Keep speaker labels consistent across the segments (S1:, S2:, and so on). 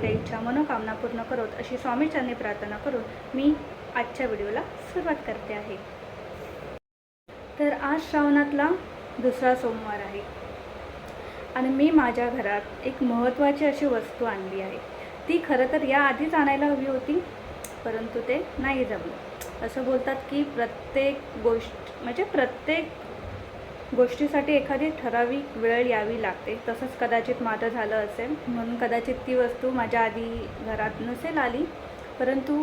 S1: आपल्या इच्छा मनोकामना पूर्ण करोत अशी स्वामीचरणी प्रार्थना करून मी आजच्या व्हिडिओला सुरुवात करते आहे. तर आज श्रावणातला दुसरा सोमवार आहे. आणि मी माझ्या घरात एक महत्त्वाची अशी वस्तू आणली आहे. ती खरं तर या आधीच आणायला हवी होती परंतु ते नाही जमलं. असं बोलतात की प्रत्येक गोष्ट म्हणजे प्रत्येक गोष्टीसाठी एखादी ठराविक वेळ यावी लागते. तसंच कदाचित माझं झालं असेल म्हणून कदाचित ती वस्तू माझ्या आधी घरात नसेल आली. परंतु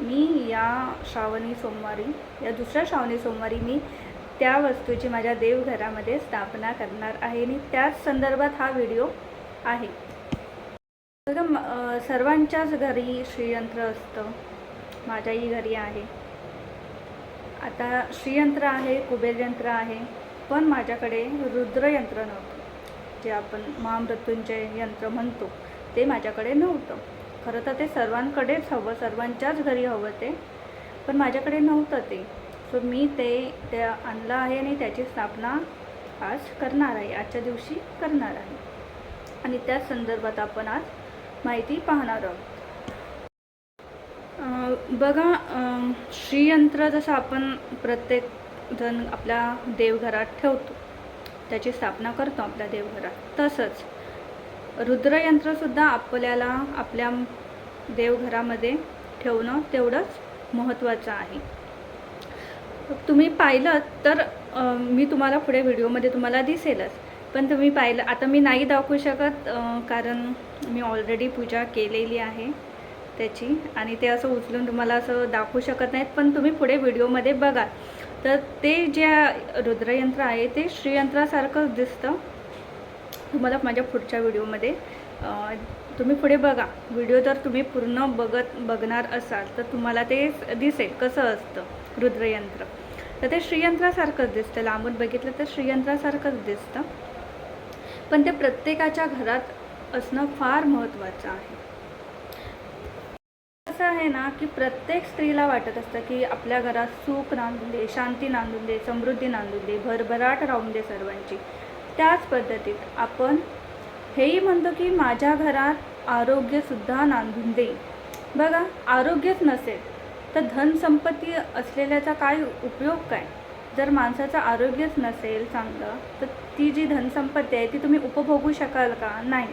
S1: मी या श्रावणी सोमवारी या दुसऱ्या श्रावणी सोमवारी मी त्या वस्तूची माझ्या देवघरामध्ये स्थापना करणार आहे आणि त्याच संदर्भात हा व्हिडिओ आहे. बघा सर्वांच्याच घरी श्रीयंत्र असतं. माझ्याही घरी आहे. आता श्रीयंत्र आहे कुबेरयंत्र आहे. पण माझ्याकडे रुद्रयंत्र नव्हतं. जे आपण महामृत्युंजय यंत्र म्हणतो ते माझ्याकडे नव्हतं. खरं तर ते सर्वांकडेच हवं सर्वांच्याच घरी हवं ते पण माझ्याकडे नव्हतं ते. सो मी ते त्या आणलं आहे आणि त्याची स्थापना आज करणार आहे आजच्या दिवशी करणार आहे. आणि त्याच संदर्भात आपण आज माहिती पाहणार आहोत. बघा श्रीयंत्र जसं आपण प्रत्येक जण आपल्या देवघरात ठेवतो. त्याची स्थापना करतो आपल्या देवघरात. तसंच रुद्रयंत्रसुद्धा आपल्याला आपल्या देवघरामध्ये ठेवणं तेवढंच महत्त्वाचं आहे. तुम्ही पाहिलं तर मी तुम्हाला पुढे व्हिडिओमध्ये तुम्हाला दिसेलच. पण तुम्ही पाहिलं आता मी नाही दाखवू शकत कारण मी ऑलरेडी पूजा केलेली आहे त्याची. आणि ते असं उचलून तुम्हाला असं दाखवू शकत नाहीत पण तुम्ही पुढे व्हिडिओमध्ये बघा. तर ते जे रुद्रयंत्र आहे ते श्रीयंत्रासारखंच दिसतं. तुम्हाला माझ्या पुढच्या व्हिडिओमध्ये तुम्ही पुढे बघा. व्हिडिओ जर तुम्ही पूर्ण बघत बघणार असाल तर तुम्हाला ते दिसेल कसं असतं रुद्रयंत्र तर ते श्रीयंत्रासारखंच दिसतं. लांबून बघितलं तर श्रीयंत्रासारखंच दिसतं. पण ते प्रत्येकाच्या घरात असणं फार महत्त्वाचं आहे. असं आहे ना की प्रत्येक स्त्रीला वाटत असतं की आपल्या घरात सुख नांदून दे शांती नांदून दे समृद्धी नांदून दे भरभराट राहून दे सर्वांची. त्याच पद्धतीत आपण हेही म्हणतो की माझ्या घरात आरोग्यसुद्धा नांदून दे. बघा आरोग्यच नसेल तर धनसंपत्ती असलेल्याचा काय उपयोग काय? जर माणसाचं आरोग्यच नसेल चांगलं तर ती जी धनसंपत्ती आहे ती तुम्ही उपभोगू शकाल का? नाही.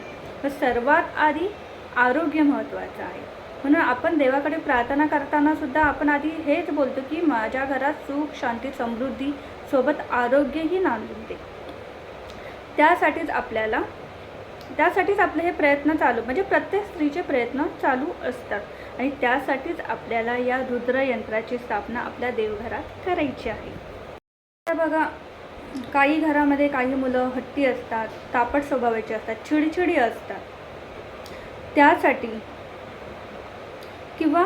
S1: तर सर्वात आधी आरोग्य महत्त्वाचं आहे. म्हणून आपण देवाकडे प्रार्थना करताना सुद्धा आपण आधी हेच बोलतो की माझ्या घरात सुख शांती समृद्धी सोबत आरोग्यही नांदून दे. त्यासाठीच आपल्याला त्यासाठीच आपले हे प्रयत्न चालू म्हणजे प्रत्येक स्त्रीचे प्रयत्न चालू असतात. आणि त्यासाठीच आपल्याला या रुद्रयंत्राची स्थापना आपल्या देवघरात करायची आहे. तर बघा काही घरामध्ये काही मुलं हट्टी असतात तापट स्वभावाची असतात चिडचिडी असतात. त्यासाठी किंवा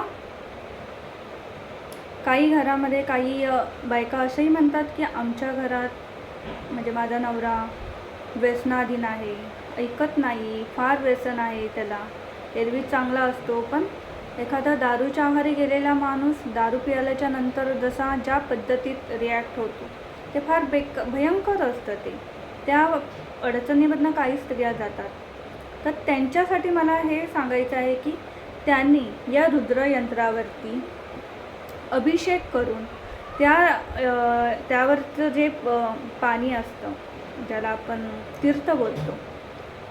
S1: काही घरामध्ये काही बायका असंही म्हणतात की आमच्या घरात म्हणजे माझा नवरा व्यसनाधीन आहे ऐकत नाही फार व्यसन आहे त्याला. एरवी चांगला असतो पण एखादा दारूच्या आहारी गेलेला माणूस दारू पियाल्याच्या नंतर जसा ज्या पद्धतीत रिॲक्ट होतो ते फार बेक भयंकर असतं ते. त्या अडचणीमधनं काही स्त्रिया जातात. तर त्यांच्यासाठी मला हे सांगायचं आहे की त्यांनी या रुद्रयंत्रावरती अभिषेक करून त्या त्यावरचं जे पाणी असतं ज्याला आपण तीर्थ बोलतो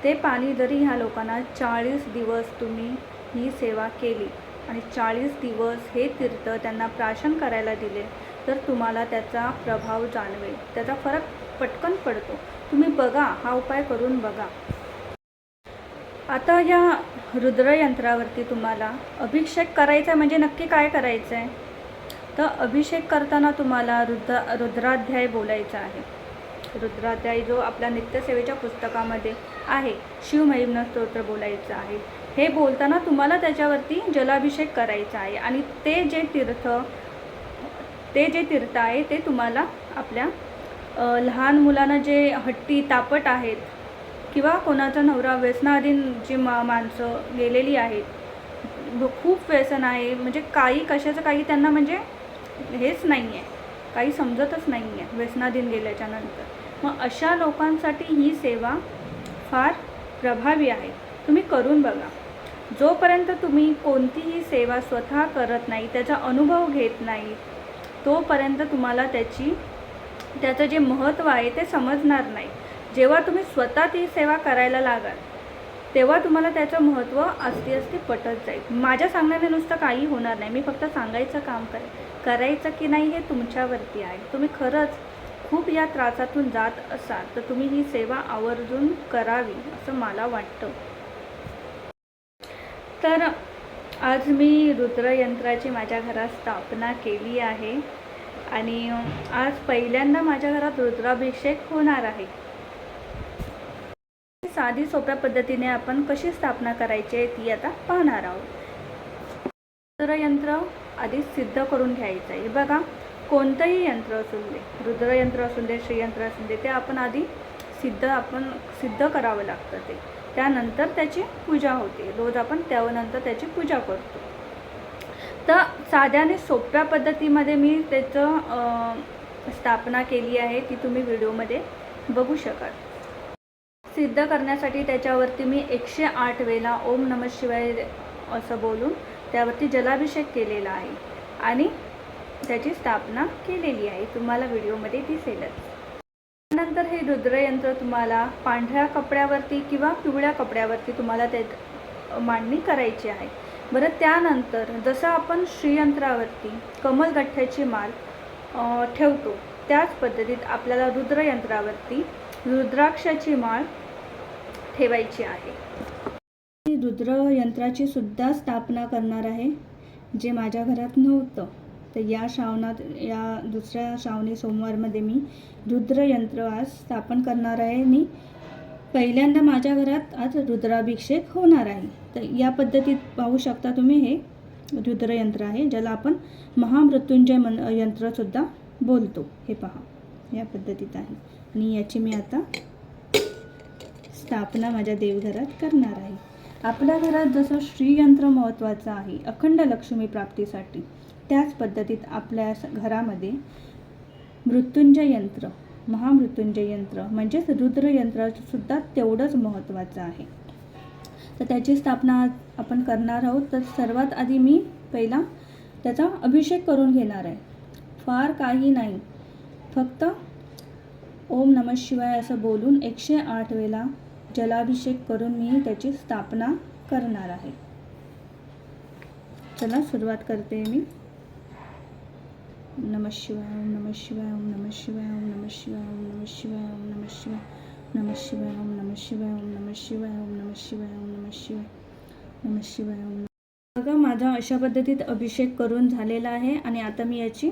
S1: ते पाणी जरी ह्या लोकांना चाळीस दिवस तुम्ही ही सेवा केली आणि चाळीस दिवस हे तीर्थ त्यांना प्राशन करायला दिले तर तुम्हाला त्याचा प्रभाव जाणवेल. त्याचा फरक पटकन पडतो. तुम्ही बघा हा उपाय करून बघा. आता या रुद्रयंत्रावरती तुम्हाला अभिषेक करायचा आहे म्हणजे नक्की काय करायचं आहे तर अभिषेक करताना तुम्हाला रुद्र रुद्राध्याय बोलायचा आहे. रुद्राध्याय जो आपल्या नित्यसेवेच्या पुस्तकामध्ये आहे शिवमहिम्न स्तोत्र बोलायचं आहे. हे बोलताना तुम्हाला त्याच्यावरती जलाभिषेक करायचा आहे आणि ते जे तीर्थ ते जे तीर्थ आहे ते तुम्हाला आपल्या लहान मुलांना जे हट्टी तापट आहेत किंवा कोणाचा नवरा व्यसनाधीन जी मा माणसं गेलेली आहेत खूप व्यसन आहे. म्हणजे काही कशाचं काही त्यांना म्हणजे हेच नाही आहे काही समजतच नाही आहे व्यसनाधीन गेल्याच्यानंतर. मग अशा लोकांसाठी ही सेवा फार प्रभावी आहे. तुम्ही करून बघा. जोपर्यंत तुम्ही कोणतीही सेवा स्वतः करत नाही त्याचा अनुभव घेत नाही तोपर्यंत तुम्हाला त्याची त्याचं जे महत्त्व आहे ते समजणार नाही. जेव्हा तुम्ही स्वतः ती सेवा करायला लागाल तेव्हा तुम्हाला त्याचं महत्त्व असती असती पटत जाईल. माझ्या सांगण्याने नुसतं काही होणार नाही. मी फक्त सांगायचं काम करे करायचं की नाही हे तुमच्यावरती आहे. तुम्ही खरंच खूप या त्रासातून जात असाल तर तुम्ही ही सेवा आवर्जून करावी असं मला वाटतं. तर आज मी रुद्रयंत्राची माझ्या घरात स्थापना केली आहे. आणि आज पहिल्यांदा माझ्या घरात रुद्राभिषेक होणार आहे. साधी सोप्या पद्धतीने आपण कशी स्थापना करायची आहे ती आता पाहणार आहोत. रुद्रयंत्र आधी सिद्ध करून घ्यायचं आहे. बघा कोणतंही यंत्र असू दे रुद्रयंत्र असू दे श्रीयंत्र असू दे ते आपण आधी सिद्ध आपण सिद्ध करावं लागतं ते. त्यानंतर त्याची पूजा होते. रोज आपण त्यानंतर त्याची पूजा करतो. तर साध्याने सोप्या पद्धतीमध्ये मी त्याचं स्थापना केली आहे ती तुम्ही व्हिडिओमध्ये बघू शकाल. सिद्ध करण्यासाठी त्याच्यावरती मी एकशे आठ वेळा ओम नम शिवाय असं बोलून त्यावरती जलाभिषेक केलेला आहे. आणि त्याची स्थापना केलेली आहे. तुम्हाला व्हिडिओमध्ये दिसेलच. त्यानंतर हे रुद्रयंत्र तुम्हाला पांढऱ्या कपड्यावरती किंवा पिवळ्या कपड्यावरती तुम्हाला ते मांडणी करायची आहे. बरं त्यानंतर जसं आपण श्रीयंत्रावरती कमलगठ्ठ्याची माल ठेवतो त्याच पद्धतीत आपल्याला रुद्रयंत्रावरती रुद्राक्षाची माळ ठेवायची आहे. रुद्र यंत्राची सुद्धा स्थापना करणार आहे जे माझ्या घरात नव्हतं. तर या श्रावणात या दुसऱ्या श्रावणी सोमवारमध्ये मी रुद्रयंत्र आज स्थापन करणार आहे. आणि पहिल्यांदा माझ्या घरात आज रुद्राभिषेक होणार आहे. तर या पद्धतीत पाहू शकता तुम्ही हे रुद्रयंत्र आहे ज्याला आपण महामृत्युंजय मन यंत्रसुद्धा बोलतो. हे पहा या पद्धतीत आहे. आणि याची मी आता स्थापना माझ्या देवघरात करणार आहे. आपल्या घरात जसं श्रीयंत्र महत्त्वाचं आहे अखंड लक्ष्मी प्राप्तीसाठी त्याच पद्धतीत आपल्या स- घरामध्ये मृत्युंजय यंत्र महामृत्युंजय यंत्र म्हणजेच रुद्रयंत्रसुद्धा तेवढंच महत्त्वाचं आहे. तर त्याची स्थापना आपण करणार आहोत. तर सर्वात आधी मी पहिला त्याचा अभिषेक करून घेणार आहे. फार काही नाही. फक्त ओम नम शिवाय असं बोलून एकशे आठ वेळा जलाभिषेक करून मी त्याची स्थापना करणार आहे चला सुरुवात करते मी नम शिवाय ओम नम शिवाय ओम नम शिवाय ओम नम शिवाय ओम नम शिवाय ओम नम शिवाय नम शिवाय ओम नम शिवाय ओम नम शिवाय ओम नम शिवाय ओम नम शिवाय नम शिवाय ओम बघा माझा अशा पद्धतीत अभिषेक करून झालेला आहे आणि आता मी याची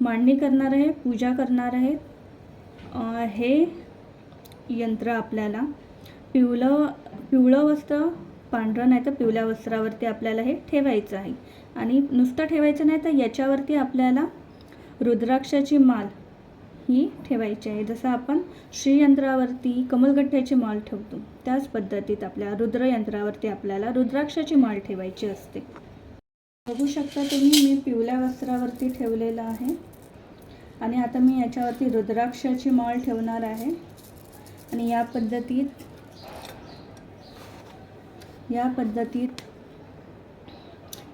S1: मांडणी करणार आहे पूजा करणार आहे हे यंत्र आपल्याला. पिवळं पिवळं वस्त्र पांढरं नाही तर पिवळ्या वस्त्रावरती आपल्याला हे ठेवायचं आहे. आणि नुसतं ठेवायचं नाही तर याच्यावरती आपल्याला रुद्राक्षाची माल ही ठेवायची आहे. जसं आपण श्रीयंत्रावरती कमलगठ्ठ्याची माल ठेवतो त्याच पद्धतीत आपल्या रुद्रयंत्रावरती आपल्याला रुद्राक्षाची माल ठेवायची असते. बघू शकता तुम्ही मी पिवळ्या वस्त्रावरती ठेवलेलं आहे. आणि आता मी याच्यावरती रुद्राक्षाची माळ ठेवणार आहे. आणि या पद्धतीत या पद्धतीत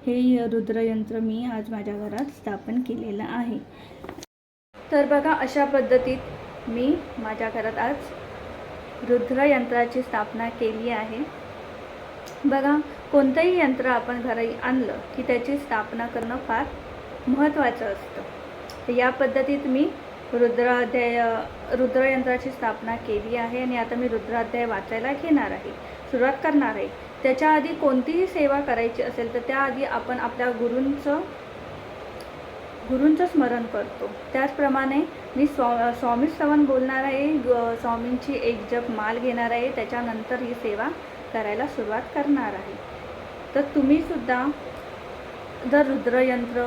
S1: हे रुद्रयंत्र मी आज माझ्या घरात स्थापन केलेलं आहे. तर बघा अशा पद्धतीत मी माझ्या घरात आज रुद्रयंत्राची स्थापना केली आहे. बघा कोणतंही यंत्र आपण घरी आणलं की त्याची स्थापना करणं फार महत्त्वाचं असतं. तर या पद्धतीत मी रुद्राध्याय रुद्रयंत्राची स्थापना केली आहे आणि आता मी रुद्राध्याय वाचायला घेणार आहे सुरुवात करणार आहे. त्याच्या आधी कोणतीही सेवा करायची असेल तर त्याआधी आपण आपल्या गुरूंचं गुरूंचं स्मरण करतो. त्याचप्रमाणे मी स्वा स्वामी सवन बोलणार आहे स्वामींची एक जप माल घेणार आहे त्याच्यानंतर ही सेवा करायला सुरुवात करणार आहे. तर तुम्हीसुद्धा जर रुद्रयंत्र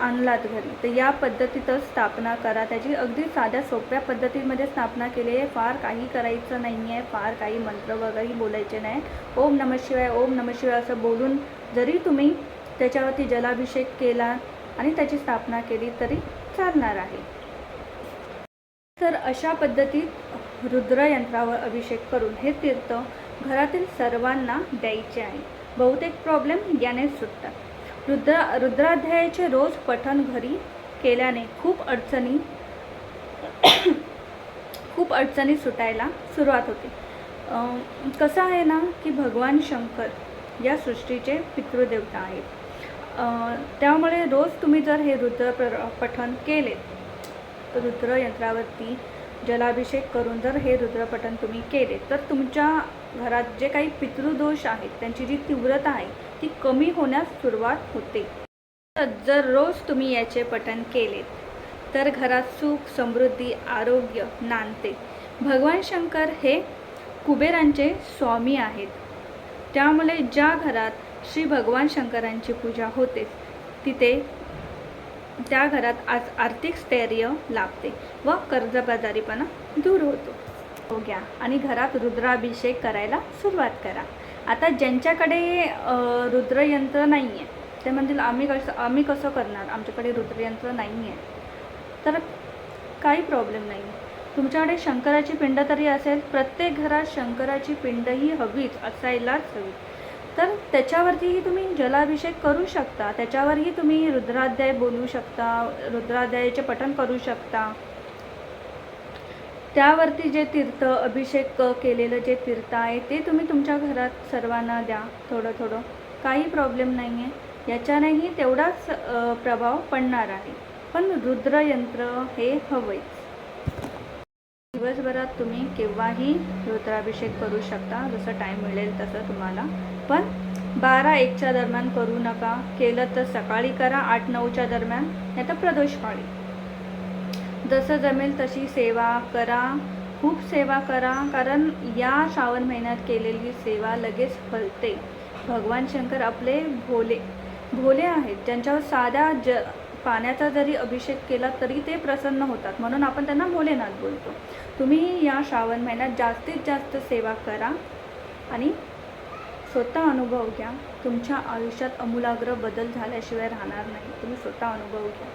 S1: आणलात घरी. तर या पद्धतीतच स्थापना करा. त्याची अगदी साध्या सोप्या पद्धतीमध्ये स्थापना केली आहे. फार काही करायचं नाही आहे फार काही मंत्र वगैरे बोलायचे नाही. ओम नम शिवाय ओम नम शिवाय असं बोलून जरी तुम्ही त्याच्यावरती जलाभिषेक केला आणि त्याची स्थापना केली तरी चालणार आहे. तर अशा पद्धतीत रुद्रयंत्रावर अभिषेक करून हे तीर्थ घरातील सर्वांना द्यायचे आहे. बहुतेक प्रॉब्लेम यानेच सुटतात. रुद्रा रुद्राध्यायाचे रोज पठण घरी केल्याने खूप अडचणी खूप अडचणी सुटायला सुरुवात होते. कसं आहे ना की भगवान शंकर या सृष्टीचे पितृदेवता आहेत. त्यामुळे रोज तुम्ही जर हे रुद्र प्र- पठण केले रुद्र यंत्रावरती जलाभिषेक करून जर हे रुद्रपठण तुम्ही केले तर तुमच्या घरात जे काही पितृदोष आहेत त्यांची जी तीव्रता आहे ती कमी होण्यास सुरुवात होते. जर रोज तुम्ही याचे पठण केले तर घरात सुख समृद्धी आरोग्य नांदते. भगवान शंकर हे कुबेरांचे स्वामी आहेत. त्यामुळे ज्या घरात श्री भगवान शंकरांची पूजा होते तिथे त्या घरात आज आर्थिक स्थैर्य लाभते व कर्जबाजारीपणा दूर होतो. हो घ्या आणि घरात रुद्राभिषेक करायला सुरुवात करा. आता ज्यांच्याकडे रुद्रयंत्र नाही आहे ते म्हणतील आम्ही कसं आम्ही कसं करणार? आमच्याकडे रुद्रयंत्र नाही आहे तर काही प्रॉब्लेम नाही. तुमच्याकडे शंकराची पिंड तरी असेल प्रत्येक घरात शंकराची पिंड ही हवीच असायलाच हवी. तर त्याच्यावरतीही तुम्ही जलाभिषेक करू शकता त्याच्यावरही तुम्ही रुद्राध्याय बोलू शकता रुद्राध्यायाचे पठण करू शकता. त्यावरती जे तीर्थ अभिषेक केलेलं जे तीर्थ आहे ते तुम्ही तुमच्या घरात सर्वांना द्या थोडं थोडं. काही प्रॉब्लेम नाही आहे याच्यानेही तेवढाच प्रभाव पडणार आहे. पण रुद्रयंत्र हे हवंच. दिवसभरात तुम्ही केव्हाही रुद्राभिषेक करू शकता. जसं टाईम मिळेल तसं तुम्हाला. पण बारा एकच्या दरम्यान करू नका. केलं तर सकाळी करा आठ नऊच्या दरम्यान नाही तर प्रदोष पाळी जसं जमेल तशी सेवा करा. खूप सेवा करा कारण या श्रावण महिन्यात केलेली सेवा लगेच फलते. भगवान शंकर आपले भोले भोले आहेत. ज्यांच्यावर साध्या ज पाण्याचा जरी अभिषेक केला तरी ते प्रसन्न होतात. म्हणून आपण त्यांना भोलेनाथ बोलतो. तुम्ही या श्रावण महिन्यात जास्तीत जास्त सेवा करा आणि स्वतः अनुभव घ्या. तुमच्या आयुष्यात अमूलाग्र बदल झाल्याशिवाय राहणार नाही. तुम्ही स्वतः अनुभव घ्या.